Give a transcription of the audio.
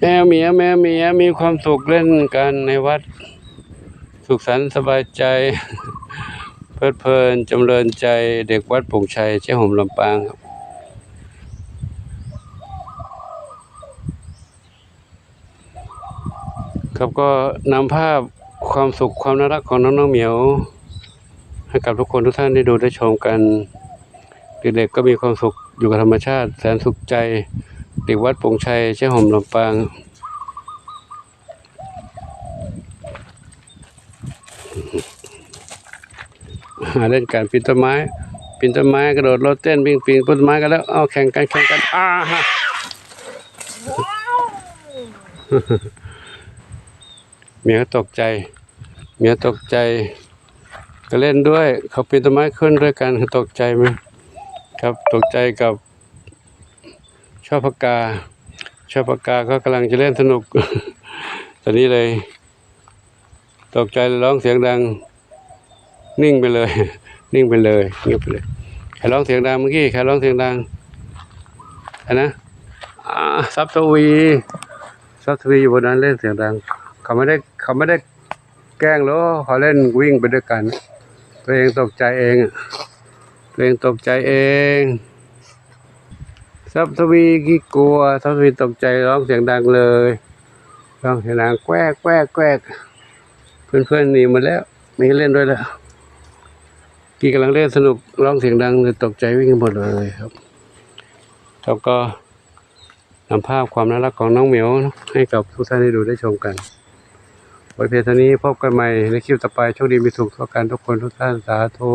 แมวเหมียวแมวเหมียวมีความสุขเล่นกันในวัด สุขสันต์สบายใจ เพลิดเพลินจำเริญใจเด็กวัดโป่งชัยเจ้าห่มลำปางครับครับก็นำภาพความสุขความน่ารักของน้องน้องเหมียว ให้กับทุกคนทุกท่านได้ดูได้ชมกันเด็กๆก็มีความสุขอยู่กับธรรมชาติ แสนสุขใจ เด็กวัดปงชัยเจ้าห่มลำปางหาเล่นการปีนต้นไม้ปีนต้นไม้กระโดดโลดเต้นวิ่งปีนต้นไม้กันแล้วเอาแข่งกันแข่งกันอ้าฮะเมียตกใจ เมียตกใจ ก็เล่นด้วย เขาปีนต้นไม้ขึ้นด้วยกันตกใจไหมครับตกใจกับ ชอบปากกา ชอบปากกาก็กำลังจะเล่นสนุก ตอนนี้เลย ตกใจร้องเสียงดัง นิ่งไปเลย นิ่งไปเลยเงียบไปเลยใครร้องเสียงดังเมื่อกี้ใครร้องเสียงดังอันนะซับทวีซับทวีอยู่บนนั้นเล่นเสียงดัง เขาไม่ได้เขาไม่ได้แกล้งหรอกเขาเล่นวิ่งไปด้วยกัน ตัวเองตกใจเองตัวเองตกใจเอง ซับทวีกี่กลัวซับทวีตกใจร้องเสียงดังเลยร้องเสียงดังแกวกแกวกแกวกเพื่อนเพื่อนๆหนีมดแล้วไมีเล่นด้วยแล้วกี่กำลังเล่นสนุกร้องเสียงดังเลยตกใจวิ่งหมดเลยครับแล้วก็นำภาพความน่ารักของน้องเหมียวให้กับทุกท่านได้ดูได้ชมกันไว้เพียงเท่านี้พบกันใหม่ในคลิปต่อไปโชคดีมีสุขทุกการทุกคนทุกท่านสาธุ